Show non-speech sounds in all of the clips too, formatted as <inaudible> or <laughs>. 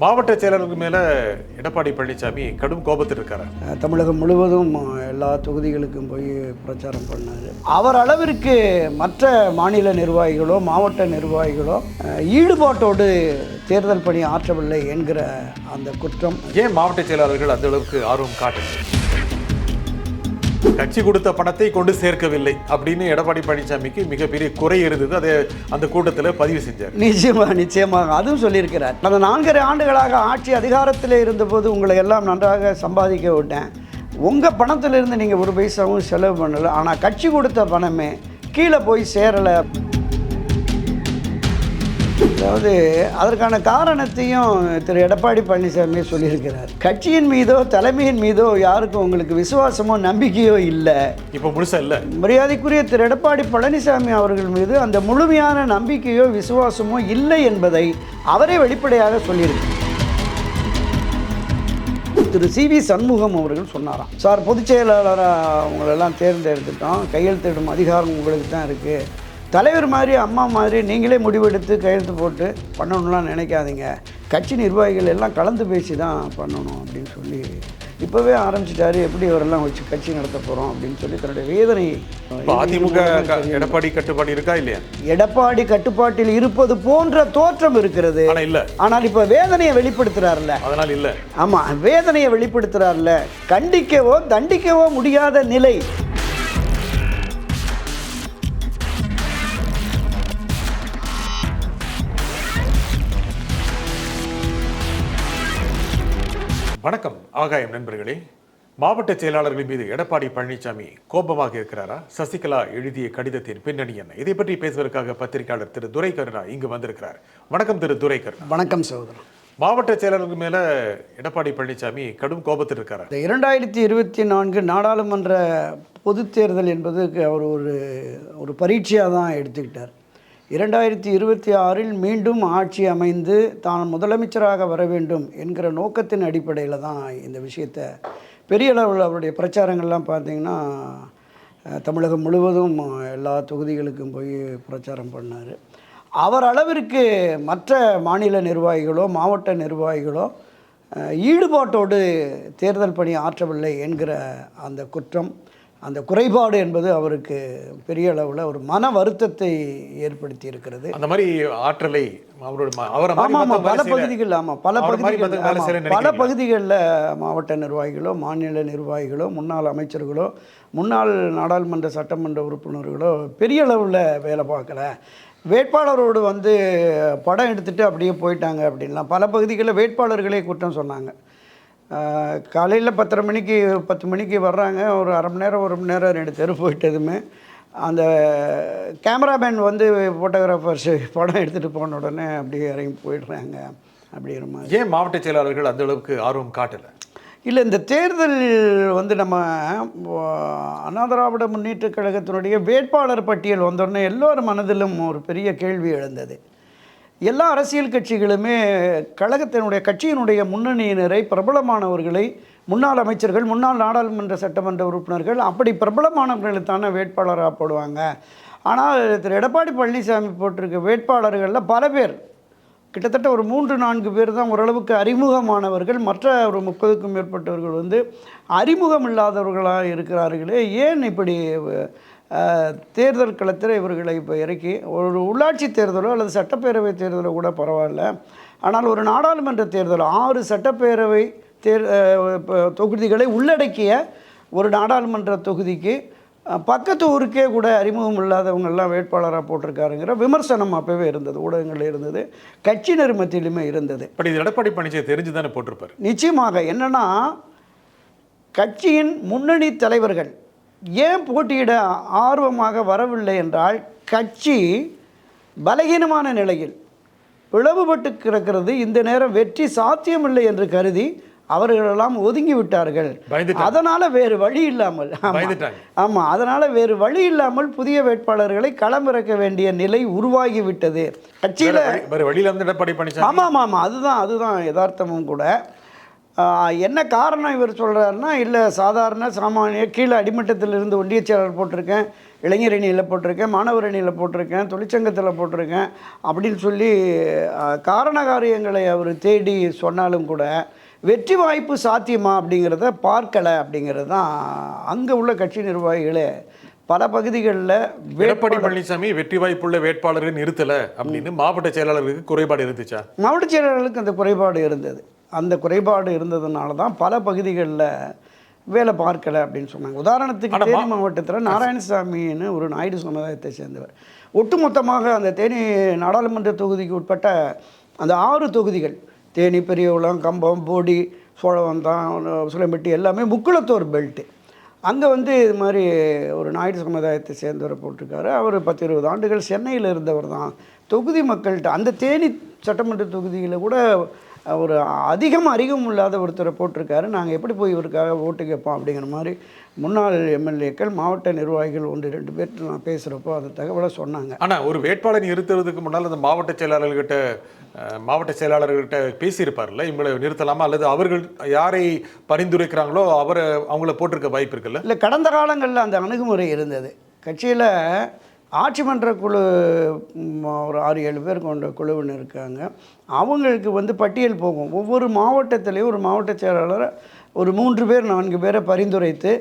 மாவட்ட செயலருக்கு மேல எடப்பாடி பழனிசாமி கடும் கோபத்தில் இருக்காரு. தமிழகம் முழுவதும் எல்லா தொகுதிகளுக்கும் போய் பிரச்சாரம் பண்ணார். அவர் அளவிற்கு மற்ற மாநில நிர்வாகிகளோ மாவட்ட நிர்வாகிகளோ ஈடுபாட்டோடு தேர்தல் பணி ஆற்றவில்லை என்கிற அந்த குற்றம். ஏன் மாவட்ட செயலாளர்கள் அந்த அளவுக்கு ஆர்வம் காட்டல கட்சி கொடுத்த பணத்தை கொண்டு சேர்க்கவில்லை அப்படின்னு எடப்பாடி பழனிசாமிக்கு மிகப்பெரிய குறை இருந்தது. அதை அந்த கூட்டத்தில் பதிவு செஞ்சார். நிச்சயமாக நிச்சயமாக. அதுவும் சொல்லியிருக்கிறார். அந்த நான்கரை ஆண்டுகளாக ஆட்சி அதிகாரத்தில் இருந்தபோது உங்களை எல்லாம் நன்றாக சம்பாதிக்க விட்டேன். உங்கள் பணத்திலிருந்து நீங்கள் ஒரு பைசாவும் செலவு பண்ணலை. ஆனால் கட்சி கொடுத்த பணமே கீழே போய் சேரலை. அதாவது அதற்கான காரணத்தையும் திரு எடப்பாடி பழனிசாமி சொல்லியிருக்கிறார். கட்சியின் மீதோ தலைமையின் மீதோ யாருக்கும் உங்களுக்கு விசுவாசமோ நம்பிக்கையோ இல்லை. இப்போ முழுசா இல்ல. மரியாதைக்குரிய திரு எடப்பாடி பழனிசாமி அவர்கள் மீது அந்த முழுமையான நம்பிக்கையோ விசுவாசமோ இல்லை என்பதை அவரே வெளிப்படையாக சொல்லியிருக்கிறார். திரு சி வி சண்முகம் அவர்கள் சொன்னாராம். சார் பொதுச் செயலாளராக உங்களெல்லாம் தேர்ந்தெடுத்துட்டோம். கையெழுத்திடும் அதிகாரம் உங்களுக்கு தான் இருக்குது தலைவர் மாதிரி அம்மா மாதிரி நீங்களே முடிவெடுத்து கையெழுத்து போட்டு பண்ணணும்லாம் நினைக்காதீங்க. கட்சி நிர்வாகிகள் எல்லாம் கலந்து பேசி தான் பண்ணணும் அப்படின்னு சொல்லி இப்போவே ஆரம்பிச்சிட்டாரு. எப்படி அவரெல்லாம் வச்சு கட்சி நடத்த போகிறோம் அப்படின்னு சொல்லி தன்னுடைய வேதனை அதிமுக எடப்பாடி கட்டுப்பாடு இருக்கா இல்லையா? எடப்பாடி கட்டுப்பாட்டில் இருப்பது போன்ற தோற்றம் இருக்கிறது. இல்ல. ஆனால் இப்போ வேதனையை வெளிப்படுத்துறாருல்ல. அதனால இல்ல. ஆமாம் வேதனையை வெளிப்படுத்துறாருல கண்டிக்கவோ தண்டிக்கவோ முடியாத நிலை. வணக்கம் ஆகாயம் நண்பர்களே. மாவட்ட செயலாளர்கள் மீது எடப்பாடி பழனிசாமி கோபமாக இருக்கிறாரா? சசிகலா எழுதிய கடிதத்தின் பின்னணி என்ன? இதை பற்றி பேசுவதற்காக பத்திரிகையாளர் திரு துரை கருணா இங்கு வந்திருக்கிறார். வணக்கம் திரு துரை கருணா வணக்கம் சகோதரன் மாவட்ட செயலாளர்கள் மேல எடப்பாடி பழனிசாமி கடும் கோபத்தில் இருக்காரா? இந்த இரண்டாயிரத்தி இருபத்தி நான்கு நாடாளுமன்ற பொதுத் தேர்தல் என்பதுக்கு அவர் ஒரு ஒரு பரீட்சையாக தான் எடுத்துக்கிட்டார். இரண்டாயிரத்தி இருபத்தி ஆறில் மீண்டும் ஆட்சி அமைந்து தான் முதலமைச்சராக வர வேண்டும் என்கிற நோக்கத்தின் அடிப்படையில் தான் இந்த விஷயத்தை பெரிய அளவில் அவருடைய பிரச்சாரங்கள்லாம் பார்த்திங்கன்னா தமிழகம் முழுவதும் எல்லா தொகுதிகளுக்கும் போய் பிரச்சாரம் பண்ணார். அவர் அளவிற்கு மற்ற மாநில நிர்வாகிகளோ மாவட்ட நிர்வாகிகளோ ஈடுபாட்டோடு தேர்தல் பணி ஆற்றவில்லை என்கிற அந்த குற்றம் அந்த குறைபாடு என்பது அவருக்கு பெரிய அளவில் ஒரு மன வருத்தத்தை ஏற்படுத்தி இருக்கிறது அந்த மாதிரி ஆற்றலை அவரோட ஆமாம் பல. பகுதிகள் ஆமாம் பல பகுதிகள் பல? பகுதிகளில் மாவட்ட நிர்வாகிகளோ மாநில நிர்வாகிகளோ முன்னாள் அமைச்சர்களோ முன்னாள் நாடாளுமன்ற சட்டமன்ற உறுப்பினர்களோ பெரிய அளவில் வேலை பார்க்கல வேட்பாளரோடு வந்து படம் எடுத்துட்டு அப்படியே போயிட்டாங்க அப்படின்லாம் பல பகுதிகளில் வேட்பாளர்களே குற்றம் சொன்னாங்க காலையில் பத்தரை மணிக்கு பத்து மணிக்கு வர்றாங்க. ஒரு அரை மணி நேரம் ஒரு மணி நேரம் ரெண்டு தெரு போயிட்டதுமே அந்த கேமராமேன் வந்து ஃபோட்டோகிராஃபர்ஸ் படம் எடுத்துகிட்டு போன உடனே அப்படியே இறங்கி போயிடுறாங்க அப்படிங்கிற மாதிரி. ஏன் மாவட்ட செயலாளர்கள் அந்த அளவுக்கு ஆர்வம் காட்டல? இல்லை இந்த தேர்தல் வந்து நம்ம அஹ், அண்ணா திராவிட முன்னேற்ற கழகத்தினுடைய வேட்பாளர் பட்டியல் வந்தோடனே எல்லோரும் மனதிலும் ஒரு பெரிய கேள்வி எழுந்தது. எல்லா அரசியல் கட்சிகளுமே கழகத்தினுடைய கட்சியினுடைய முன்னணியினரை பிரபலமானவர்களை முன்னாள் அமைச்சர்கள் முன்னாள் நாடாளுமன்ற சட்டமன்ற உறுப்பினர்கள் அப்படி பிரபலமானவர்களுக்கான தானே வேட்பாளராக போடுவாங்க. ஆனால் திரு. எடப்பாடி பழனிசாமி போட்டிருக்க வேட்பாளர்களில் பல பேர் கிட்டத்தட்ட ஒரு மூன்று நான்கு பேர் தான் ஓரளவுக்கு அறிமுகமானவர்கள். மற்ற ஒரு முப்பதுக்கும் மேற்பட்டவர்கள் வந்து அறிமுகம் இல்லாதவர்களாக இருக்கிறார்களே. ஏன் இப்படி தேர்தல் களத்தில் இவர்களை இப்போ இறக்கி ஒரு உள்ளாட்சி தேர்தலோ அல்லது சட்டப்பேரவை தேர்தலோ கூட பரவாயில்ல. ஆனால் ஒரு நாடாளுமன்ற தேர்தலோ ஆறு சட்டப்பேரவை தேர் தொகுதிகளை உள்ளடக்கிய ஒரு நாடாளுமன்ற தொகுதிக்கு பக்கத்து ஊருக்கே கூட அறிமுகம் இல்லாதவங்கெல்லாம் வேட்பாளராக போட்டிருக்காருங்கிற விமர்சனம் அப்போவே இருந்தது ஊடகங்களில் இருந்தது. கட்சியினர் மத்தியிலுமே இருந்தது. பட் இது எடப்பாடி பழனிசாமி தெரிஞ்சு தானே போட்டிருப்பாரு. நிச்சயமாக என்னன்னா கட்சியின் முன்னணி தலைவர்கள் ஏன் போட்டியிட ஆர்வமாக வரவில்லை என்றால் கட்சி பலகீனமான நிலையில் பிளவுபட்டு கிடக்கிறது. இந்த நேரம் வெற்றி சாத்தியமில்லை என்று கருதி அவர்களெல்லாம் ஒதுங்கி விட்டார்கள். அதனால வேறு வழி இல்லாமல். ஆமா. பயந்துட்டாங்க. ஆமா அதனால வேறு வழி இல்லாமல் புதிய வேட்பாளர்களை களமிறக்க வேண்டிய நிலை உருவாகி விட்டது கட்சியில ஆமாம் ஆமாம் அதுதான் அதுதான் யதார்த்தமும் கூட. என்ன காரணம் இவர் சொல்கிறாருன்னா இல்லை சாதாரண சாமானிய கீழே அடிமட்டத்தில் இருந்து ஒன்றிய செயலாளர் போட்டிருக்கேன் இளைஞர் அணியில் போட்டிருக்கேன் மாணவர் அணியில் போட்டிருக்கேன் தொழிற்சங்கத்தில் போட்டிருக்கேன் அப்படின்னு சொல்லி காரண காரியங்களை அவர் தேடி சொன்னாலும் கூட வெற்றி வாய்ப்பு சாத்தியமா அப்படிங்கிறத பார்க்கலை அப்படிங்கிறது தான் அங்கே உள்ள கட்சி நிர்வாகிகளே. பல பகுதிகளில் எடப்பாடி பழனிசாமி வெற்றி வாய்ப்புள்ள வேட்பாளரை நிறுத்தல அப்படின்னு மாவட்ட செயலாளருக்கு குறைபாடு இருந்துச்சா? மாவட்ட செயலாளர்களுக்கு அந்த குறைபாடு இருந்தது. அந்த குறைபாடு இருந்ததுனால தான் பல பகுதிகளில் வேலை பார்க்கலை அப்படின்னு சொன்னாங்க. உதாரணத்துக்கு தேனி மாவட்டத்தில் நாராயணசாமின்னு ஒரு நாயுடு சமுதாயத்தை சேர்ந்தவர். ஒட்டுமொத்தமாக அந்த தேனி நாடாளுமன்ற தொகுதிக்கு உட்பட்ட அந்த ஆறு தொகுதிகள் தேனி பெரியகுளம் கம்பம் போடி சோழவந்தான் சுலைம்பட்டி எல்லாமே முக்குளத்தோர் பெல்ட்டு அங்கே வந்து இது மாதிரி ஒரு நாயுடு சமுதாயத்தை சேர்ந்தவரை போட்டிருக்காரு. அவர் பத்து இருபது ஆண்டுகள் சென்னையில் இருந்தவர் தான். தொகுதி மக்கள்கிட்ட அந்த தேனி சட்டமன்ற தொகுதியில் கூட ஒரு அதிகம் அறிவும் இல்லாத ஒருத்தரை போட்டிருக்காரு. நாங்கள் எப்படி போய் இவருக்காக ஓட்டு கேட்போம் அப்படிங்கிற மாதிரி முன்னாள் எம்எல்ஏக்கள் மாவட்ட நிர்வாகிகள் ஒன்று ரெண்டு பேர்கிட்ட நான் பேசுகிறப்போ அந்த தகவலை சொன்னாங்க. ஆனா ஒரு வேட்பாளர் நிறுத்துறதுக்கு முன்னால் அந்த மாவட்ட செயலாளர்கிட்ட மாவட்ட செயலாளர்கிட்ட பேசியிருப்பார்ல? இவங்களை நிறுத்தலாமா? அல்லது அவர்கள் யாரை பரிந்துரைக்கிறாங்களோ அவரை அவங்கள போட்டிருக்க வாய்ப்பு இருக்குல்ல? இல்லை கடந்த காலங்களில் அந்த அணுகுமுறை இருந்தது. கட்சியில் ஆட்சி மன்ற குழு ஒரு ஆறு ஏழு பேர் கொண்ட குழுவினர் இருக்காங்க. அவங்களுக்கு வந்து பட்டியல் போகும். ஒவ்வொரு மாவட்டத்திலையும் ஒரு மாவட்ட செயலாளர் ஒரு மூன்று பேர் நான்கு பேரை பரிந்துரைத்து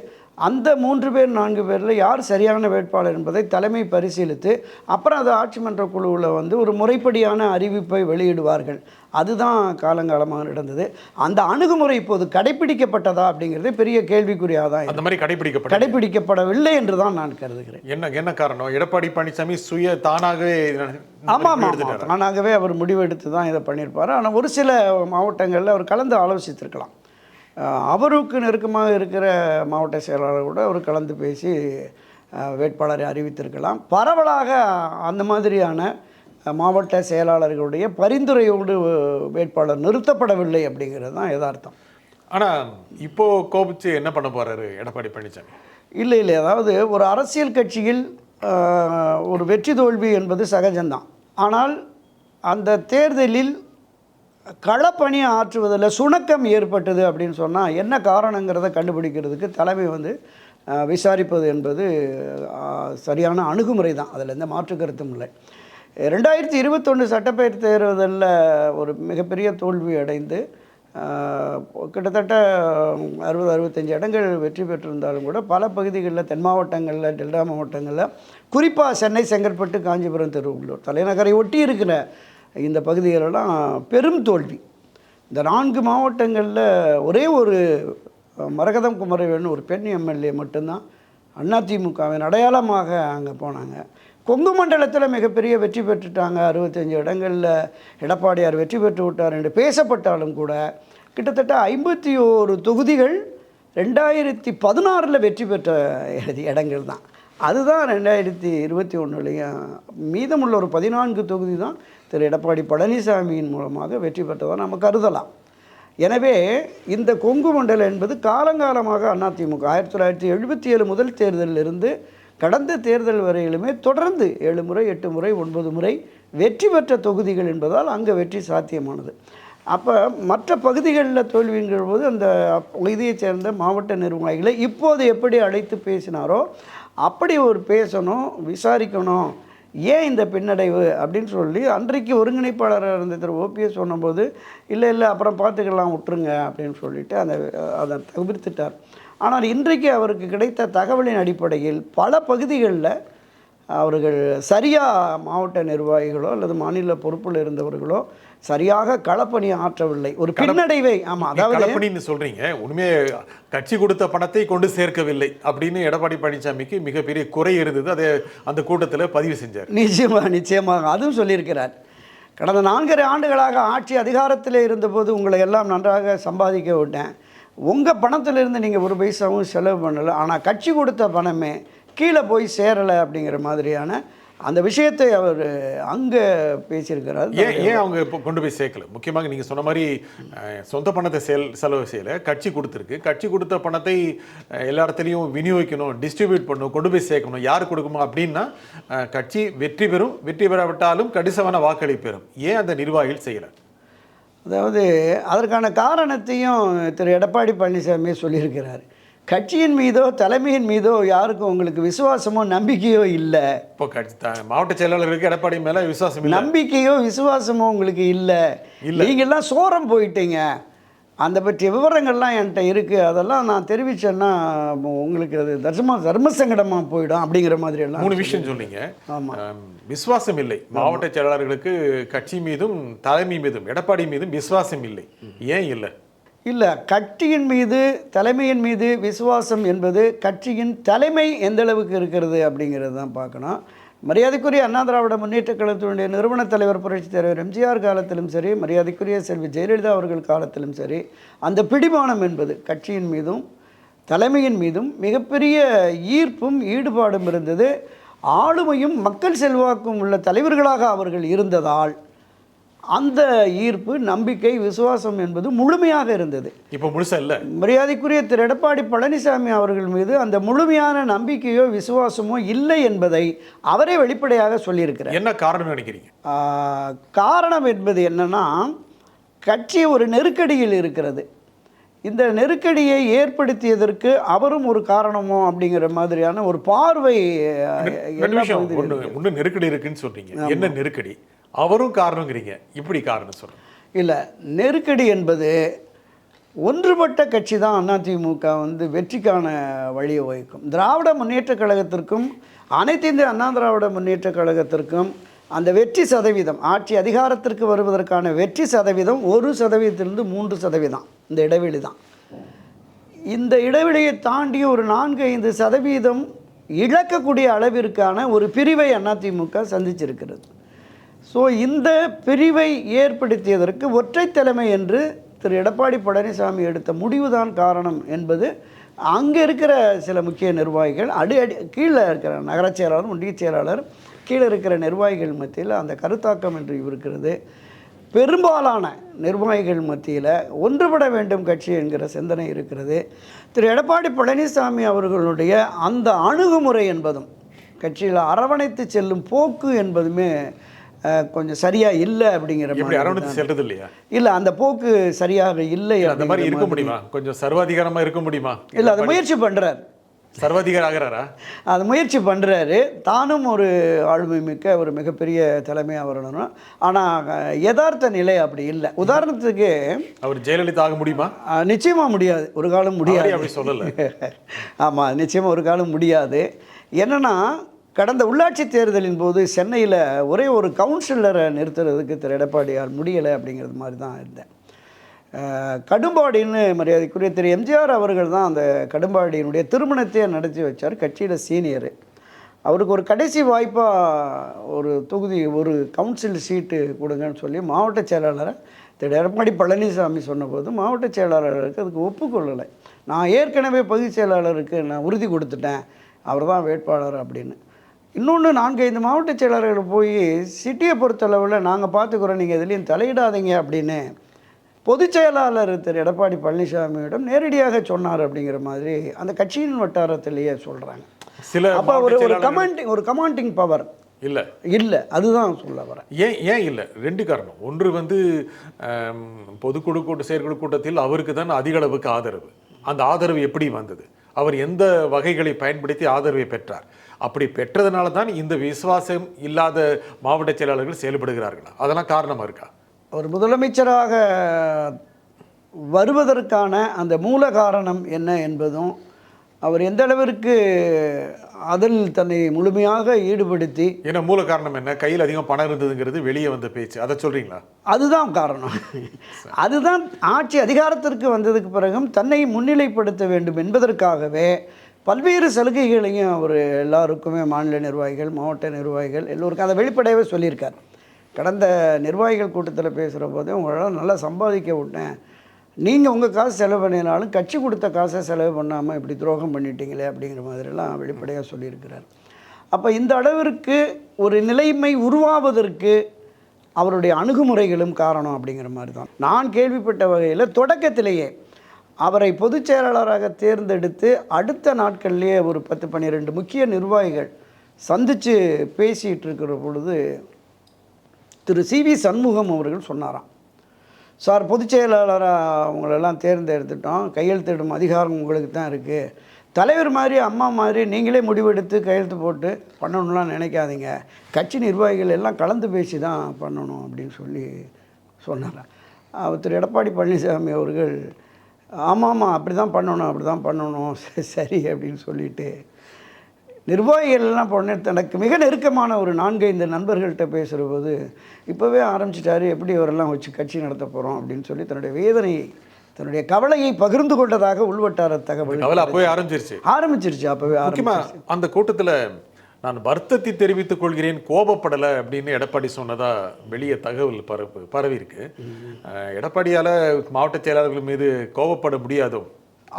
அந்த மூன்று பேர் நான்கு பேரில் யார் சரியான வேட்பாளர் என்பதை தலைமை பரிசீலித்து அப்புறம் அது ஆட்சி மன்ற குழுவில் வந்து ஒரு முறைப்படியான அறிவிப்பை வெளியிடுவார்கள். அதுதான் காலங்காலமாக நடந்தது. அந்த அணுகுமுறை இப்போது கடைபிடிக்கப்பட்டதா அப்படிங்கிறது பெரிய கேள்விக்குறியாக தான். அந்த மாதிரி கடைபிடிக்கப்பட்ட கடைபிடிக்கப்படவில்லை என்று தான் நான் கருதுகிறேன். என்ன என்ன காரணம்? எடப்பாடி பழனிசாமி சுய தானாகவே ஆமாம்? தானாகவே அவர் முடிவெடுத்து தான் இதை பண்ணியிருப்பார். ஆனால் ஒரு சில மாவட்டங்களில் அவர் கலந்து ஆலோசித்திருக்கலாம். அவருக்கு நெருக்கமாக இருக்கிற மாவட்ட செயலாளர் கூட அவர் கலந்து பேசி வேட்பாளரை அறிவித்திருக்கலாம். பரவலாக அந்த மாதிரியான மாவட்ட செயலாளர்களுடைய பரிந்துரையோடு வேட்பாளர் நிறுத்தப்படவில்லை அப்படிங்கிறது தான் யதார்த்தம். ஆனா இப்போ கோபிச்சு என்ன பண்ண போறாரு எடப்பாடி பழனிசாமி இல்லை இல்லை. அதாவது ஒரு அரசியல் கட்சியில் ஒரு வெற்றி தோல்வி என்பது சகஜம்தான். ஆனால் அந்த தேர்தலில் களப்பணி ஆற்றுவதில் சுணக்கம் ஏற்பட்டது அப்படின்னு சொன்னால் என்ன காரணங்கிறத கண்டுபிடிக்கிறதுக்கு தலைமை வந்து விசாரிப்பது என்பது சரியான அணுகுமுறை தான். அதில் எந்த மாற்று கருத்தும் இல்லை. ரெண்டாயிரத்தி இருபத்தொன்று சட்டப்பேரவை தேர்தலில் ஒரு மிகப்பெரிய தோல்வி அடைந்து கிட்டத்தட்ட அறுபது அறுபத்தஞ்சு இடங்கள் வெற்றி பெற்றிருந்தாலும் கூட பல பகுதிகளில் தென் மாவட்டங்களில் டெல்டா மாவட்டங்களில் குறிப்பாக சென்னை செங்கற்பட்டு காஞ்சிபுரம் திருவள்ளூர் தலைநகரை ஒட்டி இருக்கிற இந்த பகுதிகளெல்லாம் பெரும் தோல்வி. இந்த நான்கு மாவட்டங்களில் ஒரே ஒரு மரகதம் குமரவேல்னு ஒரு பெண் எம்எல்ஏ மட்டும்தான். அதிமுகவின் அடையாளமாக அங்கே போனாங்க. கொங்கு மண்டலத்தில் மிகப்பெரிய வெற்றி பெற்றுட்டாங்க. அறுபத்தஞ்சு இடங்களில் எடப்பாடியார் வெற்றி பெற்று விட்டார் என்று பேசப்பட்டாலும் கூட கிட்டத்தட்ட ஐம்பத்தி ஓரு தொகுதிகள் ரெண்டாயிரத்தி பதினாறில் வெற்றி பெற்ற இடங்கள் தான். அதுதான் ரெண்டாயிரத்தி இருபத்தி ஒன்றுலையும் மீதமுள்ள ஒரு பதினான்கு தொகுதி தான் திரு எடப்பாடி பழனிசாமியின் மூலமாக வெற்றி பெற்றதாக நம்ம கருதலாம். எனவே இந்த கொங்கு மண்டலம் என்பது காலங்காலமாக அதிமுக ஆயிரத்தி தொள்ளாயிரத்தி எழுபத்தி ஏழு முதல் தேர்தலிலிருந்து கடந்த தேர்தல் வரையிலுமே தொடர்ந்து ஏழு முறை எட்டு முறை ஒன்பது முறை வெற்றி பெற்ற தொகுதிகள் என்பதால் அங்கே வெற்றி சாத்தியமானது. அப்போ மற்ற பகுதிகளில் தோல்விங்கிற போது அந்த பகுதியைச் சேர்ந்த மாவட்ட நிர்வாகிகளை இப்போது எப்படி அழைத்து பேசினாரோ அப்படி ஒரு பேசணும் விசாரிக்கணும் ஏன் இந்த பின்னடைவு அப்படின்னு சொல்லி அன்றைக்கு ஒருங்கிணைப்பாளராக இருந்த திரு ஓபிஎஸ் சொன்னபோது இல்லை இல்லை அப்புறம் பார்த்துக்கலாம் விட்டுருங்க அப்படின்னு சொல்லிட்டு அந்த அதை தவிர்த்துட்டார். ஆனால் இன்றைக்கு அவருக்கு கிடைத்த தகவலின் அடிப்படையில் பல பகுதிகளில் அவர்கள் சரியாக மாவட்ட நிர்வாகிகளோ அல்லது மாநில பொறுப்பில் இருந்தவர்களோ சரியாக களப்பணி ஆற்றவில்லை. ஒரு பின்னடைவை ஆமாம் அதாவது களப்பணின்னு சொல்றீங்க. உண்மையே கட்சி கொடுத்த பணத்தை கொண்டு சேர்க்கவில்லை அப்படின்னு எடப்பாடி பழனிசாமிக்கு மிகப்பெரிய குறை இருந்தது. அதை அந்த கூட்டத்துல பதிவு செஞ்சார். நிச்சயமாக நிச்சயமாக. அதுவும் சொல்லியிருக்கிறார். கடந்த நான்கரை ஆண்டுகளாக ஆட்சி அதிகாரத்தில் இருந்தபோது உங்களை எல்லாம் நன்றாக சம்பாதிக்க விட்டேன். உங்கள் பணத்திலிருந்து நீங்கள் ஒரு பைசாவும் செலவு பண்ணலை. ஆனால் கட்சி கொடுத்த பணமே கீழே போய் சேரலை அப்படிங்கிற மாதிரியான அந்த விஷயத்தை அவர் அங்கே பேசியிருக்கிறார். ஏன் ஏன் அவங்க இப்போ கொண்டு போய் சேர்க்கல? முக்கியமாக நீங்க சொன்ன மாதிரி சொந்த பணத்தை செல் செலவு செய்யல. கட்சி கொடுத்துருக்கு. கட்சி கொடுத்த பணத்தை எல்லா இடத்துலையும் விநியோகிக்கணும் டிஸ்ட்ரிபியூட் பண்ணணும் கொண்டு போய் சேர்க்கணும். யார் கொடுக்கணும் அப்படின்னா கட்சி வெற்றி பெறும். வெற்றி பெறாவிட்டாலும் கணிசமான வாக்களி பெறும். ஏன் அந்த நிர்வாகிகள் செய்யல? அதாவது அதற்கான காரணத்தையும் திரு. எடப்பாடி பழனிசாமி சொல்லியிருக்கிறார். கட்சியின் மீதோ தலைமையின் மீதோ யாருக்கும் உங்களுக்கு விசுவாசமோ நம்பிக்கையோ இல்லை. இப்போ மாவட்ட செயலாளருக்கு எடப்பாடி மேல விசுவாசம் நம்பிக்கையோ விசுவாசமோ உங்களுக்கு இல்லை. நீங்கள்லாம் சோரம் போயிட்டீங்க. அந்த பற்றிய விவரங்கள்லாம் என்கிட்ட இருக்குது அதெல்லாம் நான் தெரிவிச்சேன்னா உங்களுக்கு அது தர்ம தர்ம சங்கடமாக போயிடும் அப்படிங்கிற மாதிரி எல்லாம் மூணு விஷயம் சொன்னீங்க. ஆமா. ஆம், விசுவாசம் இல்லை. மாவட்ட செயலாளர்களுக்கு கட்சி மீதும் தலைமை மீதும் எடப்பாடி மீதும் விசுவாசம் இல்லை. ஏன் இல்லை? இல்லை கட்சியின் மீது தலைமையின் மீது விசுவாசம் என்பது கட்சியின் தலைமை எந்த அளவுக்கு இருக்கிறது அப்படிங்கிறது தான் பார்க்கணும். மரியாதைக்குரிய அண்ணா திராவிட முன்னேற்ற கழகத்தினுடைய நிறுவன தலைவர் புரட்சித் தலைவர் எம்ஜிஆர் காலத்திலும் சரி மரியாதைக்குரிய செல்வி ஜெயலலிதா அவர்கள் காலத்திலும் சரி அந்த பிடிமானம் என்பது கட்சியின் மீதும் தலைமையின் மீதும் மிகப்பெரிய ஈர்ப்பும் ஈடுபாடும் இருந்தது. ஆளுமையும் மக்கள் செல்வாக்கும் உள்ள தலைவர்களாக அவர்கள் இருந்ததால் அந்த ஈர்ப்பு நம்பிக்கை விசுவாசம் என்பது முழுமையாக இருந்தது. இப்போ முழுசா இல்லை. மரியாதைக்குரிய திரு எடப்பாடி பழனிசாமி அவர்கள் மீது அந்த முழுமையான நம்பிக்கையோ விசுவாசமோ இல்லை என்பதை அவரே வெளிப்படையாக சொல்லியிருக்கிறார். என்ன காரணம் நினைக்கிறீங்க? காரணம் என்பது என்னன்னா கட்சி ஒரு நெருக்கடியில் இருக்கிறது. இந்த நெருக்கடியை ஏற்படுத்தியதற்கு அவரும் ஒரு காரணமோ அப்படிங்கிற மாதிரியான ஒரு பார்வை நெருக்கடி இருக்குன்னு சொல்றீங்க. என்ன நெருக்கடி? அவரும் காரணங்கிறீங்க. இப்படி காரணம் சொல்கிறேன் இல்லை நெருக்கடி என்பது ஒன்றுபட்ட கட்சி தான் அதிமுக வந்து வெற்றிக்கான வழியை வகிக்கும். திராவிட முன்னேற்றக் கழகத்திற்கும் அனைத்து இந்திய அண்ணா திராவிட முன்னேற்றக் கழகத்திற்கும் அந்த வெற்றி சதவீதம் ஆட்சி அதிகாரத்திற்கு வருவதற்கான வெற்றி சதவீதம் ஒரு சதவீதத்திலிருந்து மூன்று சதவீதம். இந்த இடைவெளி தான். இந்த இடைவெளியை தாண்டி ஒரு நான்கு ஐந்து சதவீதம் இழக்கக்கூடிய அளவிற்கான ஒரு பிரிவை அதிமுக சந்திச்சிருக்கிறது. ஸோ இந்த பிரிவை ஏற்படுத்தியதற்கு ஒற்றை தலைமை என்று திரு எடப்பாடி பழனிசாமி எடுத்த முடிவுதான் காரணம் என்பது அங்கே இருக்கிற சில முக்கிய நிர்வாகிகள் அடி அடி கீழே இருக்கிற நகரச் செயலாளர் ஒன்றிய செயலாளர் கீழே இருக்கிற நிர்வாகிகள் மத்தியில் அந்த கருத்தாக்கம் என்று இருக்கிறது. பெரும்பாலான நிர்வாகிகள் மத்தியில் ஒன்றுபட வேண்டும் கட்சி என்கிற சிந்தனை இருக்கிறது. திரு எடப்பாடி பழனிசாமி அவர்களுடைய அந்த அணுகுமுறை என்பதும் கட்சியில் அரவணைத்து செல்லும் போக்கு என்பதுமே கொஞ்சம் சரியாக இல்லை அப்படிங்கிற மாதிரி அரவணைத்து செல்றது இல்லையா? இல்லை அந்த போக்கு சரியாக இல்லை அந்த மாதிரி இருக்க முடியுமா? கொஞ்சம் சர்வாதிகாரமா இருக்க முடியுமா? இல்லை அதை முயற்சி பண்ணுறார் சர்வாதிகார ஆகிறாரா? அது முயற்சி பண்ணுறாரு தானும் ஒரு ஆளுமை மிக்க ஒரு மிகப்பெரிய தலைமையாக வரணும் ஆனால் யதார்த்த நிலை அப்படி இல்லை. உதாரணத்துக்கு அவர் ஜெயலலிதா ஆக முடியுமா? அஹ், நிச்சயமா முடியாது. ஒரு காலம் முடியாது. அப்படி சொல்லல. ஆமாம் நிச்சயமாக ஒரு காலம் முடியாது. என்னன்னா கடந்த உள்ளாட்சி தேர்தலின் போது சென்னையில் ஒரே ஒரு கவுன்சிலரை நிறுத்துறதுக்கு திரு. எடப்பாடியார் முடியலை அப்படிங்கிறது மாதிரி தான் இருந்தேன். கடும்பாடின்னு மரியாதைக்குரிய திரு. எம்ஜிஆர் அவர்கள் தான் அந்த கடும்பாடியினுடைய திருமணத்தையே நடத்தி வச்சார். கட்சியில் சீனியர். அவருக்கு ஒரு கடைசி வாய்ப்பாக ஒரு தொகுதி ஒரு கவுன்சில் சீட்டு கொடுங்கன்னு சொல்லி மாவட்ட செயலாளரை திரு. எடப்பாடி பழனிசாமி சொன்னபோது மாவட்ட செயலாளருக்கு அதுக்கு ஒப்புக்கொள்ளலை. நான் ஏற்கனவே பகுதி செயலாளருக்கு நான் உறுதி கொடுத்துட்டேன். அவர் தான் வேட்பாளர் அப்படின்னு. இன்னொன்று நான்கு ஐந்து மாவட்ட செயலாளர்கள் போய் சிட்டியை பொறுத்தளவில் நாங்கள் பார்த்துக்குறோம் நீங்கள் எதுலேயும் தலையிடாதீங்க அப்படின்னு பொதுச் செயலாளர் திரு. எடப்பாடி பழனிசாமியிடம் நேரடியாக சொன்னார் அப்படிங்கிற மாதிரி அந்த கட்சியின் வட்டாரத்திலேயே சொல்கிறாங்க சில அப்போ ஒரு ஒரு கமாண்டிங் ஒரு கமாண்டிங் பவர் இல்ல. இல்லை. அதுதான் சொல்ல வரேன். ஏன் ஏன் இல்லை? ரெண்டு காரணம். ஒன்று வந்து பொதுக்குழு கூட்ட செயற்குழு கூட்டத்தில் அவருக்கு தான் அதிக அளவுக்கு ஆதரவு. அந்த ஆதரவு எப்படி வந்தது. அவர் எந்த வகைகளை பயன்படுத்தி ஆதரவை பெற்றார்? அப்படி பெற்றதுனால தான் இந்த விசுவாசம் இல்லாத மாவட்ட செயலாளர்கள் செயல்படுகிறார்களா. அதெல்லாம் காரணமா இருக்கா? ஒரு முதலமைச்சராக வருவதற்கான அந்த மூல காரணம் என்ன என்பதும் அவர் எந்த அளவிற்கு அதில் தன்னை முழுமையாக ஈடுபடுத்தி ஏன்னா மூல காரணம் என்ன? கையில் அதிகம் பணம் இருந்ததுங்கிறது வெளியே வந்த பேச்சு. அதை சொல்றீங்களா? அதுதான் காரணம். அதுதான் ஆட்சி அதிகாரத்திற்கு வந்ததுக்கு பிறகும் தன்னை முன்னிலைப்படுத்த வேண்டும் என்பதற்காகவே பல்வேறு சலுகைகளையும் அவர் எல்லாருக்குமே மாநில நிர்வாகிகள் மாவட்ட நிர்வாகிகள் எல்லோருக்கும் அதை வெளிப்படையாகவே சொல்லியிருக்கார். கடந்த நிர்வாகிகள் கூட்டத்தில் பேசுகிற போதே உங்களால் நல்லா சம்பாதிக்க விட்டேன். நீங்கள் உங்கள் காசு செலவு பண்ணினாலும் கட்சி கொடுத்த காசை செலவு பண்ணாமல் இப்படி துரோகம் பண்ணிட்டீங்களே அப்படிங்கிற மாதிரிலாம் வெளிப்படையாக சொல்லியிருக்கிறார். அப்போ இந்த அளவிற்கு ஒரு நிலைமை உருவாவதற்கு அவருடைய அணுகுமுறைகளும் காரணம் அப்படிங்கிற மாதிரி தான் நான் கேள்விப்பட்ட வகையில் தொடக்கத்திலேயே அவரை பொதுச் செயலாளராக தேர்ந்தெடுத்து அடுத்த நாட்கள்லேயே ஒரு பத்து பன்னிரெண்டு முக்கிய நிர்வாகிகள் சந்தித்து பேசிகிட்டு இருக்கிற பொழுது திரு சி வி சண்முகம் அவர்கள் சொன்னாராம். சார் பொதுச் செயலாளராக உங்களெல்லாம் தேர்ந்தெடுத்துட்டோம். கையெழுத்திடும் அதிகாரம் உங்களுக்கு தான் இருக்குது தலைவர் மாதிரி அம்மா மாதிரி நீங்களே முடிவெடுத்து கையெழுத்து போட்டு பண்ணணும்லாம் நினைக்காதீங்க. கட்சி நிர்வாகிகள் எல்லாம் கலந்து பேசி தான் பண்ணணும் அப்படின்னு சொல்லி சொன்னார் திரு எடப்பாடி பழனிசாமி அவர்கள் ஆமாம் ஆமாம் அப்படி தான் பண்ணணும் அப்படி தான் பண்ணணும். <laughs> சரி அப்படின்னு சொல்லிட்டு. நிர்வாகிகள் எல்லாம் பொண்ணு தனக்கு மிக நெருக்கமான ஒரு நான்கு ஐந்து நண்பர்கள்ட்ட பேசுகிற போது இப்போவே ஆரம்பிச்சிட்டாரு எப்படி இவரெல்லாம் வச்சு கட்சி நடத்த போகிறோம் அப்படின்னு சொல்லி தன்னுடைய வேதனையை தன்னுடைய கவலையை பகிர்ந்து கொண்டதாக உள்வட்டார தகவல் கவலை அப்போவே ஆரம்பிச்சிருச்சு. ஆரம்பிச்சிருச்சு அப்போவே முக்கியமா ஆரம்பிச்சிருச்சு. அந்த கூட்டத்துல நான் வருத்தத்தை தெரிவித்துக் கொள்கிறேன் கோபப்படலை அப்படின்னு எடப்பாடி சொன்னதா வெளியே தகவல் பரப்பு பரவி இருக்கு அஹ், எடப்பாடியால மாவட்ட செயலாளர்கள் மீது கோபப்பட முடியாதோ?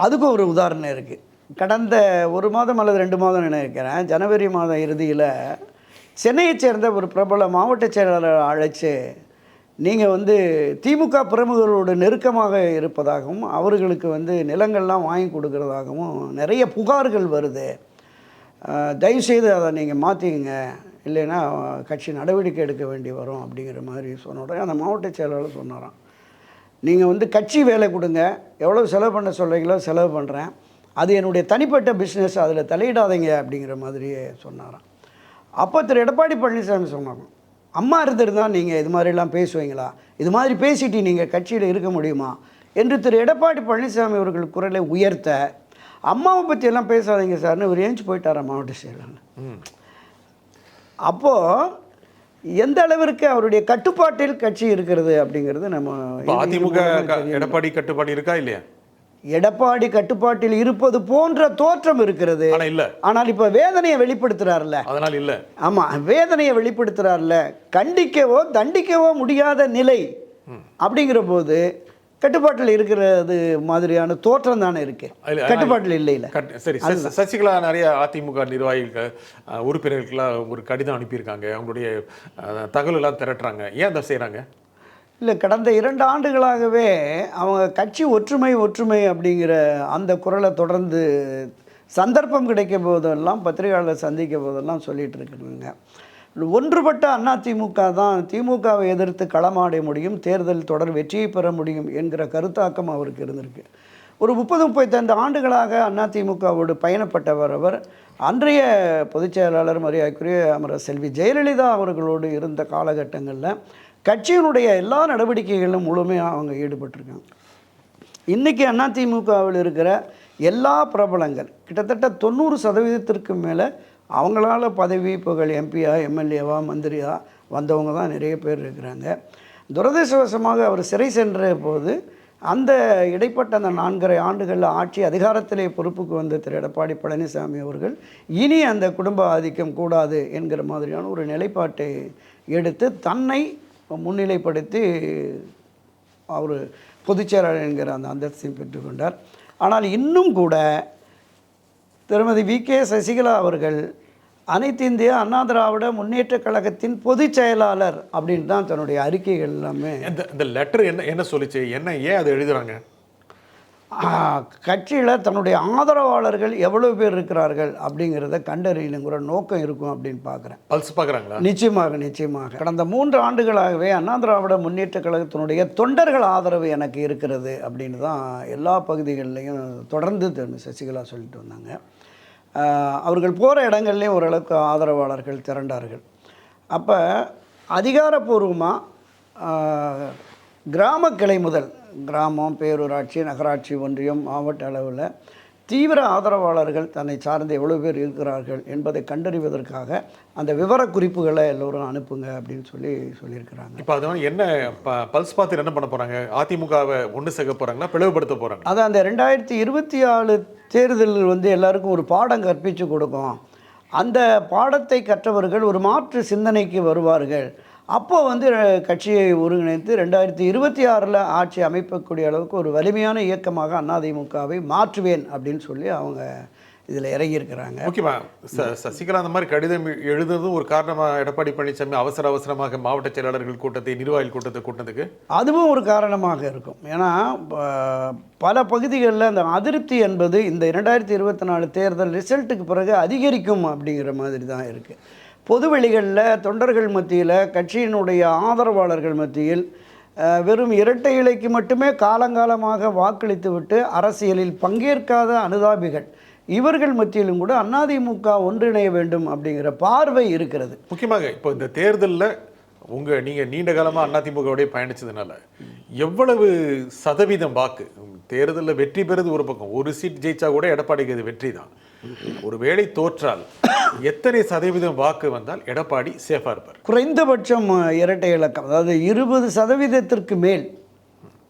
அதுக்கு ஒரு உதாரணம் இருக்குது கடந்த ஒரு மாதம் அல்லது ரெண்டு மாதம் நினைக்கிறேன். ஜனவரி மாதம் இறுதியில் சென்னையைச் சேர்ந்த ஒரு பிரபல மாவட்ட செயலாளர் அழைச்சு நீங்கள் வந்து திமுக பிரமுகர்களோடு நெருக்கமாக இருப்பதாகவும் அவர்களுக்கு வந்து நிலங்கள்லாம் வாங்கி கொடுக்கறதாகவும் நிறைய புகார்கள் வருது. தயவுசெய்து அதை நீங்கள் மாற்றிக்கங்க இல்லைன்னா கட்சி நடவடிக்கை எடுக்க வேண்டி வரும் அப்படிங்கிற மாதிரி சொன்ன உடனே அந்த மாவட்ட செயலாளர் சொன்னாராம். நீங்கள் வந்து கட்சி வேலை கொடுங்க. எவ்வளோ செலவு பண்ண சொல்கிறீங்களோ செலவு பண்ணுறேன் அது என்னுடைய தனிப்பட்ட பிஸ்னஸ் அதில் தலையிடாதீங்க அப்படிங்கிற மாதிரியே சொன்னாராம். அப்போ திரு. எடப்பாடி பழனிசாமி சொன்னாங்க. அம்மா இருந்திருந்தா நீங்கள் இது மாதிரிலாம் பேசுவீங்களா? இது மாதிரி பேசிட்டு நீங்கள் கட்சியில் இருக்க முடியுமா? என்று திரு. எடப்பாடி பழனிசாமி அவர்கள் குரலை உயர்த்த அம்மாவை பற்றி எல்லாம் பேசாதீங்க சார்னு இவர் ஏஞ்சி போயிட்டாரா மாவட்ட செயலாளர். அப்போது எந்த அளவிற்கு அவருடைய கட்டுப்பாட்டில் கட்சி இருக்கிறது அப்படிங்கிறது நம்ம அதிமுக எடப்பாடி கட்டுப்பாடு இருக்கா இல்லையா? எடப்பாடி கட்டுப்பாட்டில் இருப்பது போன்ற தோற்றம் இருக்கிறது. ஆனால் இப்போ வேதனையை வெளிப்படுத்துறாருல அதனால இல்ல. ஆமாம் வேதனையை வெளிப்படுத்துறாருல கண்டிக்கவோ தண்டிக்கவோ முடியாத நிலை அப்படிங்கிற போது கட்டுப்பாட்டில் இருக்கிறது மாதிரியான தோற்றம் தானே இருக்கு. கட்டுப்பாட்டில் இல்லை இல்லை சரி சசிகலா நிறைய அதிமுக நிர்வாகிகள் உறுப்பினர்களுக்கெல்லாம் ஒரு கடிதம் அனுப்பியிருக்காங்க. அவங்களுடைய அஹ், தகவல் எல்லாம் திரட்டுறாங்க. ஏன் அதை செய்றாங்க? இல்லை கடந்த இரண்டு ஆண்டுகளாகவே அவங்க கட்சி ஒற்றுமை ஒற்றுமை அப்படிங்கிற அந்த குரலை தொடர்ந்து சந்தர்ப்பம் கிடைக்கும் போதெல்லாம் பத்திரிகையாளர் சந்திக்கும் போதெல்லாம் சொல்லிட்டு இருக்கிறாங்க ஒன்றுபட்ட அண்ணா திமுக தான் திமுகவை எதிர்த்து களமாட முடியும் தேர்தல் தொடர் வெற்றியை பெற முடியும் என்கிற கருத்தாக்கம் அவருக்கு இருந்திருக்கு. ஒரு முப்பது முப்பத்தைந்து ஆண்டுகளாக அண்ணா திமுகவோடு பயணப்பட்டவர் அவர். அன்றைய பொதுச் செயலாளர் மரியாதைக்குரிய அமரர் செல்வி ஜெயலலிதா அவர்களோடு இருந்த காலகட்டங்களில் கட்சியினுடைய எல்லா நடவடிக்கைகளிலும் முழுமையாக அவங்க ஈடுபட்டிருக்காங்க. இன்றைக்கி அதிமுகவில் இருக்கிற எல்லா பிரபலங்கள் கிட்டத்தட்ட தொண்ணூறு சதவீதத்திற்கு மேலே அவங்களால பதவி புகழ் எம்பியா எம்எல்ஏவா மந்திரியா வந்தவங்க தான் நிறைய பேர் இருக்கிறாங்க. துரதிருஷ்டவசமாக அவர் சிறை சென்ற போது அந்த இடைப்பட்ட அந்த நான்கரை ஆண்டுகளில் ஆட்சி அதிகாரத்திலே பொறுப்புக்கு வந்த திரு. எடப்பாடி பழனிசாமி அவர்கள் இனி அந்த குடும்ப ஆதிக்கம் கூடாது என்கிற மாதிரியான ஒரு நிலைப்பாட்டை எடுத்து தன்னை முன்னிலைப்படுத்தி அவர் பொதுச்செயலாளர் என்கிற அந்த அந்தஸ்தையும் பெற்றுக்கொண்டார் ஆனால் இன்னும் கூட திருமதி வி. கே. சசிகலா அவர்கள் அனைத்து இந்திய அண்ணா திராவிட முன்னேற்ற கழகத்தின் பொதுச் செயலாளர் அப்படின்னு தான் தன்னுடைய அறிக்கைகள் எல்லாமே. இந்த இந்த லெட்டர் என்ன என்ன சொல்லிச்சு? என்ன ஏன் அதை எழுதுறாங்க? கட்சியில் தன்னுடைய ஆதரவாளர்கள் எவ்வளவு பேர் இருக்கிறார்கள் அப்படிங்கிறத கண்டறியணுங்கிற நோக்கம் இருக்கும் அப்படின்னு பார்க்குறேன். பல்ஸ் பார்க்குறாங்களா? நிச்சயமாக நிச்சயமாக. கடந்த மூன்று ஆண்டுகளாகவே அண்ணா திராவிட முன்னேற்ற கழகத்தினுடைய தொண்டர்கள் ஆதரவு எனக்கு இருக்கிறது அப்படின்னு தான் எல்லா பகுதிகளிலையும் தொடர்ந்து சசிகலா சொல்லிட்டு வந்தாங்க. அவர்கள் போகிற இடங்கள்லேயும் ஓரளவுக்கு ஆதரவாளர்கள் திரண்டார்கள். அப்போ அதிகாரப்பூர்வமாக கிராம கிளை முதல் கிராமம் பேரூராட்சி நகராட்சி ஒன்றியம் மாவட்ட அளவில் தீவிர ஆதரவாளர்கள் தன்னை சார்ந்து எவ்வளோ பேர் இருக்கிறார்கள் என்பதை கண்டறிவதற்காக அந்த விவரக்குறிப்புகளை எல்லோரும் அனுப்புங்க அப்படின்னு சொல்லி சொல்லியிருக்கிறாங்க. இப்போ அது என்ன ப- பல்ஸ் பார்த்து என்ன பண்ண போறாங்க? அதிமுகவை ஒன்று சேர்க்க போறாங்களா பிளவுபடுத்த போறாங்க. அது அந்த ரெண்டாயிரத்தி இருபத்தி ஆறு தேர்தல் வந்து எல்லாருக்கும் ஒரு பாடம் கற்பித்து கொடுக்கும். அந்த பாடத்தை கற்றவர்கள் ஒரு மாற்று சிந்தனைக்கு வருவார்கள். அப்போ வந்து கட்சியை ஒருங்கிணைத்து ரெண்டாயிரத்தி இருபத்தி ஆறில் ஆட்சி அமைக்கக்கூடிய அளவுக்கு ஒரு வலிமையான இயக்கமாக அதிமுகவை மாற்றுவேன் அப்படின்னு சொல்லி அவங்க இதில் இறங்கியிருக்கிறாங்க. முக்கியமா ச- சசிகலா அந்த மாதிரி கடிதம் எழுதுனதும் ஒரு காரணமா எடப்பாடி பழனிசாமி அவசர அவசரமாக மாவட்ட செயலாளர்கள் கூட்டத்தை நிர்வாகிகள் கூட்டத்தை கூட்டினதுக்கு? அதுவும் ஒரு காரணமாக இருக்கும். ஏன்னா பல பகுதிகளில் அந்த அதிருப்தி என்பது இந்த இரண்டாயிரத்தி இருபத்தி நாலு தேர்தல் ரிசல்ட்டுக்கு பிறகு அதிகரிக்கும் அப்படிங்கிற மாதிரி தான் இருக்குது பொதுவெளிகளில் தொண்டர்கள் மத்தியில் கட்சியினுடைய ஆதரவாளர்கள் மத்தியில் வெறும் இரட்டை இலைக்கு மட்டுமே காலங்காலமாக வாக்களித்துவிட்டு அரசியலில் பங்கேற்காத அனுதாபிகள். இவர்கள் மத்தியிலும் கூட அதிமுக ஒன்றிணைய வேண்டும் அப்படிங்கிற பார்வை இருக்கிறது. முக்கியமாக இப்போ இந்த தேர்தலில் உங்கள் நீங்கள் நீண்ட காலமாக அதிமுகவுடைய பயணித்ததுனால எவ்வளவு சதவீதம் வாக்கு? தேர்தலில் வெற்றி பெறுது ஒரு பக்கம். ஒரு சீட் ஜெயிச்சா கூட எடப்பாடிக்கு அது வெற்றி தான் ஒருவேளை தோற்றால் எத்தனை சதவீதம் வாக்கு வந்தால் எடப்பாடி சேஃபா இருப்பார்? குறைந்தபட்சம் இரட்டை இலக்கம் அதாவது இருபது சதவீதத்திற்கு மேல்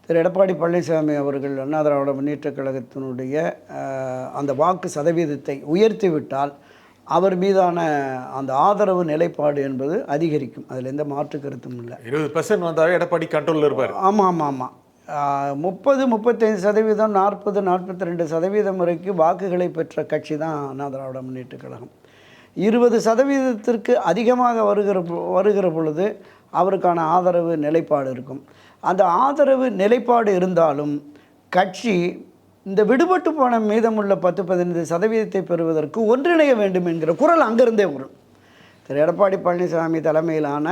திரு. எடப்பாடி பழனிசாமி அவர்கள் அண்ணா திராவிட முன்னேற்றக் கழகத்தினுடைய அந்த வாக்கு சதவீதத்தை உயர்த்தி விட்டால் அவர் மீதான அந்த ஆதரவு நிலைப்பாடு என்பது அதிகரிக்கும். அதில் எந்த மாற்று கருத்தும் இல்லை. இருபது பர்சன்ட் வந்தாலே எடப்பாடி கண்ட்ரோல்ல இருப்பார். ஆமாம் ஆமாம் ஆமாம் முப்பது முப்பத்தைந்து சதவீதம் நாற்பது நாற்பத்தி ரெண்டு சதவீதம் வரைக்கும் வாக்குகளை பெற்ற கட்சி தான் அண்ணா திராவிட முன்னேற்ற கழகம். இருபது சதவீதத்திற்கு அதிகமாக வருகிற வருகிற பொழுது அவருக்கான ஆதரவு நிலைப்பாடு இருக்கும். அந்த ஆதரவு நிலைப்பாடு இருந்தாலும் கட்சி இந்த விடுபட்டு போன மீதமுள்ள பத்து பதினைந்து சதவீதத்தை பெறுவதற்கு ஒன்றிணைய வேண்டும் என்கிற குரல் அங்கிருந்தே வரும் திரு. எடப்பாடி பழனிசாமி தலைமையிலான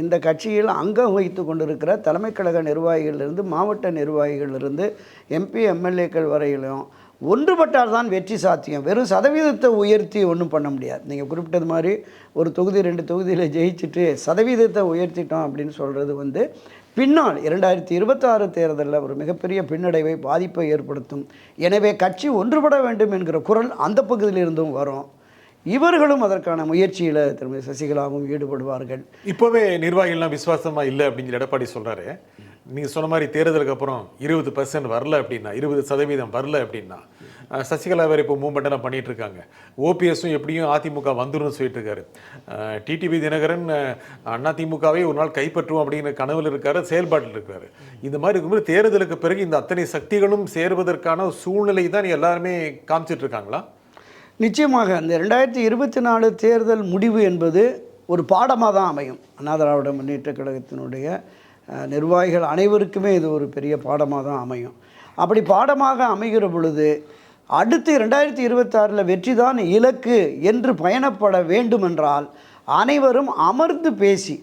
இந்த கட்சியில் அங்கம் வகித்து கொண்டிருக்கிற தலைமை கழக நிர்வாகிகளிலிருந்து மாவட்ட நிர்வாகிகளிலிருந்து எம்பி எம்எல்ஏக்கள் வரையிலும் ஒன்றுபட்டால் தான் வெற்றி சாத்தியம். வெறும் சதவீதத்தை உயர்த்தி ஒன்றும் பண்ண முடியாது. நீங்கள் குறிப்பிட்டது மாதிரி ஒரு தொகுதி ரெண்டு தொகுதியில் ஜெயிச்சுட்டு சதவீதத்தை உயர்த்திட்டோம் அப்படின்னு சொல்கிறது வந்து பின்னால் இரண்டாயிரத்தி இருபத்தாறு தேர்தலில் ஒரு மிகப்பெரிய பின்னடைவை பாதிப்பை ஏற்படுத்தும். எனவே கட்சி ஒன்றுபட வேண்டும் என்கிற குரல் அந்த பகுதியிலிருந்தும் வரும். இவர்களும் அதற்கான முயற்சியில் திருமதி சசிகலாவும் ஈடுபடுவார்கள். இப்போவே நிர்வாகிகள்லாம் விசுவாசமா இல்லை அப்படின்னு எடப்பாடி சொல்றாரு. நீங்க சொன்ன மாதிரி தேர்தலுக்கு அப்புறம் இருபது பர்சன்ட் வரல அப்படின்னா இருபது சதவீதம் வரல அப்படின்னா சசிகலா வேறு இப்போ மூவ்மெண்ட் எல்லாம் பண்ணிட்டு இருக்காங்க. ஓபிஎஸும் எப்படியும் அதிமுக வந்துடும் சொல்லிட்டு இருக்காரு. டிடிவி தினகரன் அதிமுகவை ஒரு நாள் கைப்பற்றுவோம் அப்படிங்கிற கனவில் இருக்காரு செயல்பாட்டில் இருக்காரு. இந்த மாதிரி இருக்கும்போது தேர்தலுக்கு பிறகு இந்த அத்தனை சக்திகளும் சேர்வதற்கான சூழ்நிலை தான் எல்லாருமே காமிச்சிட்டு இருக்காங்களா? நிச்சயமாக இந்த ரெண்டாயிரத்தி இருபத்தி நாலு தேர்தல் முடிவு என்பது ஒரு பாடமாக தான் அமையும். அண்ணா திராவிட முன்னேற்ற கழகத்தினுடைய நிர்வாகிகள் அனைவருக்குமே இது ஒரு பெரிய பாடமாக தான் அமையும். அப்படி பாடமாக அமைகிற பொழுது அடுத்து ரெண்டாயிரத்தி இருபத்தாறில் வெற்றி தான் இலக்கு என்று பயணப்பட வேண்டுமென்றால் அனைவரும் அமர்ந்து பேசி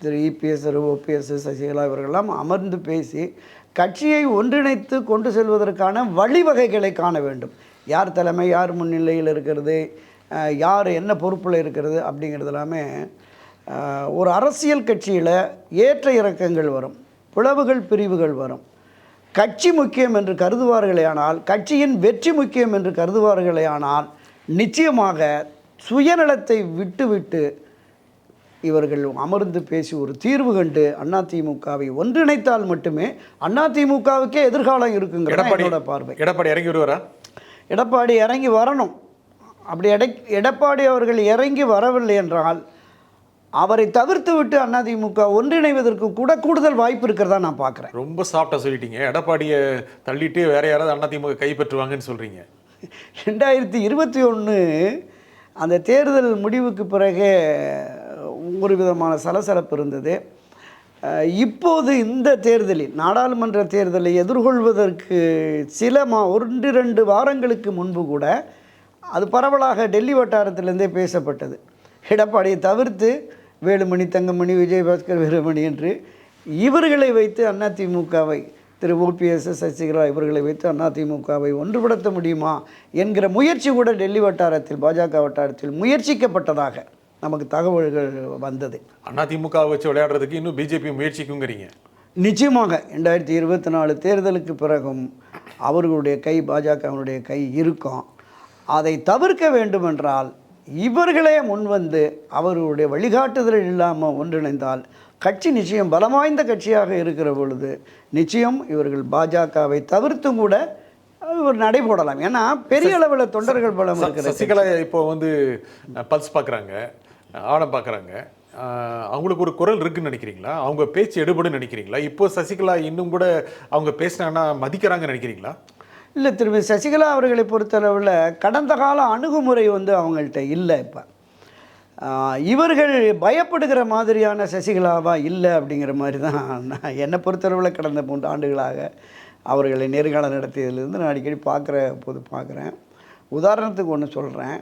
திரு இபிஎஸ் ஓபிஎஸ் சசிகலா இவர்களெல்லாம் அமர்ந்து பேசி கட்சியை ஒன்றிணைத்து கொண்டு செல்வதற்கான வழிவகைகளை காண வேண்டும். யார் தலைமை யார் முன்னிலையில் இருக்கிறது யார் என்ன பொறுப்பில் இருக்கிறது அப்படிங்கிறது எல்லாமே ஒரு அரசியல் கட்சியில் ஏற்ற இறக்கங்கள் வரும் பிளவுகள் பிரிவுகள் வரும். கட்சி முக்கியம் என்று கருதுவார்களேயானால் கட்சியின் வெற்றி முக்கியம் என்று கருதுவார்களேயானால் நிச்சயமாக சுயநலத்தை விட்டுவிட்டு இவர்கள் அமர்ந்து பேசி ஒரு தீர்வு கண்டு அதிமுகவை ஒன்றிணைத்தால் மட்டுமே அதிமுகவுக்கே எதிர்காலம் என்னோட பார்வை. எடப்பாடி இறங்கி விடுவாரா எடப்பாடி இறங்கி வரணும். அப்படி எடை எடப்பாடி அவர்கள் இறங்கி வரவில்லை என்றால் அவரை தவிர்த்து விட்டு அதிமுக ஒன்றிணைவதற்கு கூட கூடுதல் வாய்ப்பு இருக்கிறதா நான் பார்க்குறேன். ரொம்ப சாஃப்டா சொல்லிட்டீங்க. எடப்பாடியை தள்ளிட்டு வேற யாராவது அதிமுக கைப்பற்றுவாங்கன்னு சொல்றீங்க. <laughs> ரெண்டாயிரத்தி இருபத்தி ஒன்று அந்த தேர்தல் முடிவுக்கு பிறகு ஒரு விதமான சலசலப்பு இருந்தது. இப்போது இந்த தேர்தலில் நாடாளுமன்ற தேர்தலை எதிர்கொள்வதற்கு சில மா ஒன்று ரெண்டு வாரங்களுக்கு முன்பு கூட அது பரவலாக டெல்லி வட்டாரத்திலிருந்தே பேசப்பட்டது. எடப்பாடியை தவிர்த்து வேலுமணி தங்கமணி விஜயபாஸ்கர் வீரமணி என்று இவர்களை வைத்து அதிமுகவை திரு ஓபிஎஸ் சசிகலா இவர்களை வைத்து அதிமுகவை ஒன்றுபடுத்த முடியுமா என்கிற முயற்சி கூட டெல்லி வட்டாரத்தில் பாஜக வட்டாரத்தில் முயற்சிக்கப்பட்டதாக நமக்கு தகவல்கள் வந்தது. அதிமுக வச்சு விளையாடுறதுக்கு இன்னும் பிஜேபி முயற்சிக்குங்கிறீங்க. நிச்சயமாக ரெண்டாயிரத்தி இருபத்தி நாலு தேர்தலுக்கு பிறகும் அவர்களுடைய கை பாஜகவினுடைய கை இருக்கும். அதை தவிர்க்க வேண்டுமென்றால் இவர்களே முன்வந்து அவர்களுடைய வழிகாட்டுதல் இல்லாமல் ஒன்றிணைந்தால் கட்சி நிச்சயம் பலம் வாய்ந்த கட்சியாக இருக்கிற பொழுது நிச்சயம் இவர்கள் பாஜகவை தவிர்த்தும் கூட ஒரு நடை போடலாம் ஏன்னா பெரிய அளவில் தொண்டர்கள் பலம் இருக்கிறது சசிகலா இப்போ வந்து பல்ஸ் பார்க்குறாங்க ஆடம் பார்க்குறாங்க. அவங்களுக்கு ஒரு குரல் இருக்குன்னு நினைக்கிறீங்களா? அவங்க பேச்சு எடுபடுன்னு நினைக்கிறீங்களா? இப்போ சசிகலா இன்னும் கூட அவங்க பேசினாங்கன்னா மதிக்கிறாங்கன்னு நினைக்கிறீங்களா? இல்லை திரும்பி சசிகலா அவர்களை பொறுத்தளவில் கடந்த கால அணுகுமுறை வந்து அவங்கள்ட்ட இல்லை இப்போ. இவர்கள் பயப்படுகிற மாதிரியான சசிகலாவா இல்லை அப்படிங்கிற மாதிரி தான் நான் என்னை பொறுத்தளவில் கடந்த மூன்று ஆண்டுகளாக அவர்களை நேர்காணல் நடத்தியதுலேருந்து நான் அடிக்கடி பார்க்குற போது பார்க்குறேன். உதாரணத்துக்கு ஒன்று சொல்கிறேன்.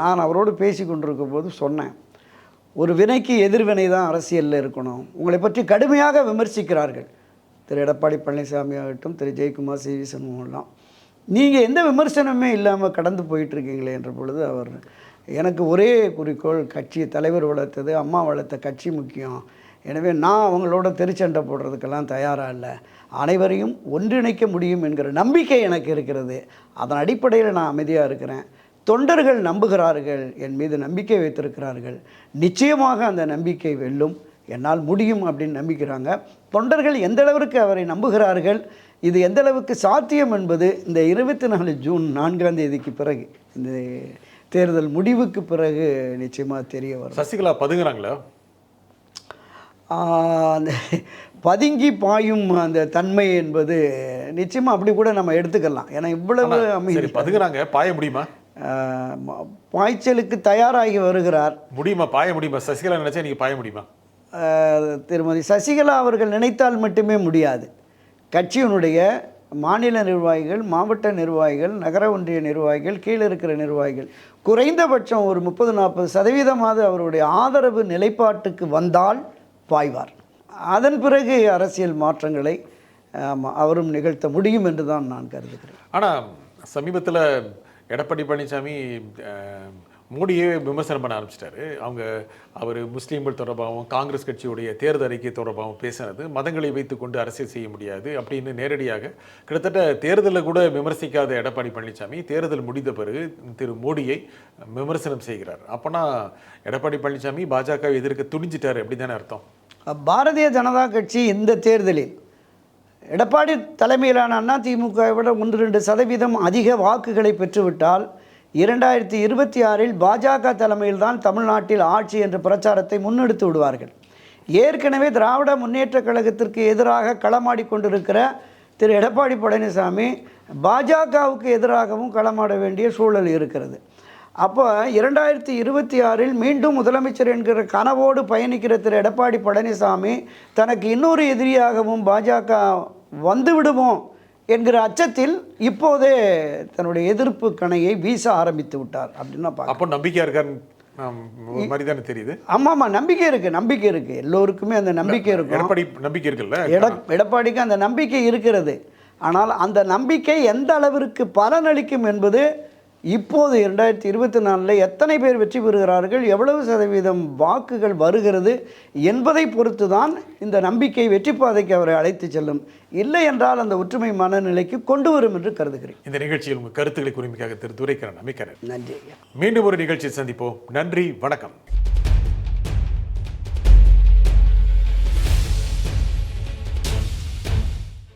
நான் அவரோடு பேசி கொண்டிருக்கும் போது சொன்னேன். ஒரு வினைக்கு எதிர்வினை தான் அரசியலில் இருக்கணும். உங்களை பற்றி கடுமையாக விமர்சிக்கிறார்கள். திரு எடப்பாடி பழனிசாமி ஆகட்டும் திரு ஜெயக்குமார் சி. வி. சண்முகம்லாம். நீங்கள் எந்த விமர்சனமே இல்லாமல் கடந்து போயிட்டுருக்கீங்களே என்ற பொழுது அவர் எனக்கு ஒரே குறிக்கோள் கட்சி தலைவர் வளர்த்தது அம்மா வளர்த்த கட்சி முக்கியம். எனவே நான் அவங்களோட திருச்சண்டை போடுறதுக்கெல்லாம் தயாராக இல்லை. அனைவரையும் ஒன்றிணைக்க முடியும் என்கிற நம்பிக்கை எனக்கு இருக்கிறது. அதன் அடிப்படையில் நான் அமைதியாக இருக்கிறேன். தொண்டர்கள் நம்புகிறார்கள் என் மீது நம்பிக்கை வைத்திருக்கிறார்கள். நிச்சயமாக அந்த நம்பிக்கை வெல்லும். என்னால் முடியும் அப்படின்னு நம்பிக்கிறாங்க. தொண்டர்கள் எந்த அளவிற்கு அவரை நம்புகிறார்கள்? இது எந்த அளவுக்கு சாத்தியம் என்பது இந்த இருபத்தி நாலு ஜூன் நான்காம் தேதிக்கு பிறகு இந்த தேர்தல் முடிவுக்கு பிறகு நிச்சயமாக தெரிய வரும். சசிகலா பதுங்குறாங்களா? அந்த பதுங்கி பாயும் அந்த தன்மை என்பது நிச்சயமாக அப்படி கூட நம்ம எடுத்துக்கலாம். ஏன்னா இவ்வளவு அமைதி பதுங்குறாங்க. பாய முடியுமா? பாய்ச்சலுக்கு தயாராகி வருகிறார். முடியுமா? பாய முடியுமா? சசிகலா நினைச்சா நீங்க பாய முடியுமா? திருமதி சசிகலா அவர்கள் நினைத்தால் மட்டுமே முடியாது. கட்சியினுடைய மாநில நிர்வாகிகள் மாவட்ட நிர்வாகிகள் நகர ஒன்றிய நிர்வாகிகள் கீழே இருக்கிற நிர்வாகிகள் குறைந்தபட்சம் ஒரு முப்பது நாற்பது சதவீதமாவது அவருடைய ஆதரவு நிலைப்பாட்டுக்கு வந்தால் பாய்வார். அதன் பிறகு அரசியல் மாற்றங்களை அவரும் நிகழ்த்த முடியும் என்று தான் நான் கருதுகிறேன். ஆனா சமீபத்துல எடப்பாடி பழனிசாமி மோடியே விமர்சனம் பண்ண ஆரம்பிச்சிட்டாரு. அவங்க அவர் முஸ்லீம்கள் தொடர்பாகவும் காங்கிரஸ் கட்சியுடைய தேர்தல் அறிக்கை தொடர்பாகவும் பேசினது மதங்களை வைத்துக்கொண்டு அரசியல் செய்ய முடியாது அப்படின்னு நேரடியாக கிட்டத்தட்ட தேர்தலில் கூட விமர்சிக்காத எடப்பாடி பழனிசாமி தேர்தல் முடிந்த பிறகு திரு மோடியை விமர்சனம் செய்கிறார். அப்போனா எடப்பாடி பழனிசாமி பாஜகவை எதிர்க்க துணிஞ்சிட்டார் அப்படி தானே அர்த்தம்? பாரதிய ஜனதா கட்சி இந்த தேர்தலில் எடப்பாடி தலைமையிலான அண்ணா திமுகவை விட ஒன்று ரெண்டு சதவீதம் அதிக வாக்குகளை பெற்றுவிட்டால் இரண்டாயிரத்தி இருபத்தி ஆறில் பாஜக தலைமையில்தான் தமிழ்நாட்டில் ஆட்சி என்ற பிரச்சாரத்தை முன்னெடுத்து விடுவார்கள். ஏற்கனவே திராவிட முன்னேற்றக் கழகத்திற்கு எதிராக களமாடி கொண்டிருக்கிற திரு எடப்பாடி பழனிசாமி பாஜகவுக்கு எதிராகவும் களமாட வேண்டிய சூழல் இருக்கிறது. அப்போ இரண்டாயிரத்தி இருபத்தி ஆறில் மீண்டும் முதலமைச்சர் என்கிற கனவோடு பயணிக்கிற திரு எடப்பாடி பழனிசாமி தனக்கு இன்னொரு எதிரியாகவும் பாஜக வந்து விடுமோ என்கிற அச்சத்தில் இப்போதே தன்னுடைய எதிர்ப்பு கணையை வீச ஆரம்பித்து விட்டார் அப்படின்னு. அப்போ நம்பிக்கையா இருக்கான்னு மாதிரி தானே தெரியுது. ஆமாம் ஆமாம் நம்பிக்கை இருக்குது நம்பிக்கை இருக்குது எல்லோருக்குமே அந்த நம்பிக்கை இருக்கும். எடப்பாடி நம்பிக்கை இருக்குல்ல? எட எடப்பாடிக்கு அந்த நம்பிக்கை இருக்கிறது. ஆனால் அந்த நம்பிக்கை எந்த அளவிற்கு பலனளிக்கும் என்பது இப்போது இரண்டாயிரத்தி இருபத்தி நாலில் எத்தனை பேர் வெற்றி பெறுகிறார்கள்? எவ்வளவு சதவீதம் வாக்குகள் வருகிறது? என்பதை பொறுத்து தான் இந்த நம்பிக்கை வெற்றி பாதைக்கு அவரை அழைத்து செல்லும். இல்லை என்றால் அந்த ஒற்றுமை மனநிலைக்கு கொண்டு வரும் என்று கருதுகிறேன். இந்த நிகழ்ச்சியில் உங்கள் கருத்துக்களை குறிமைக்காக திரு துரைக்கரன் அமைக்கிறேன் நன்றி மீண்டும் ஒரு நிகழ்ச்சியில் சந்திப்போம். நன்றி வணக்கம்.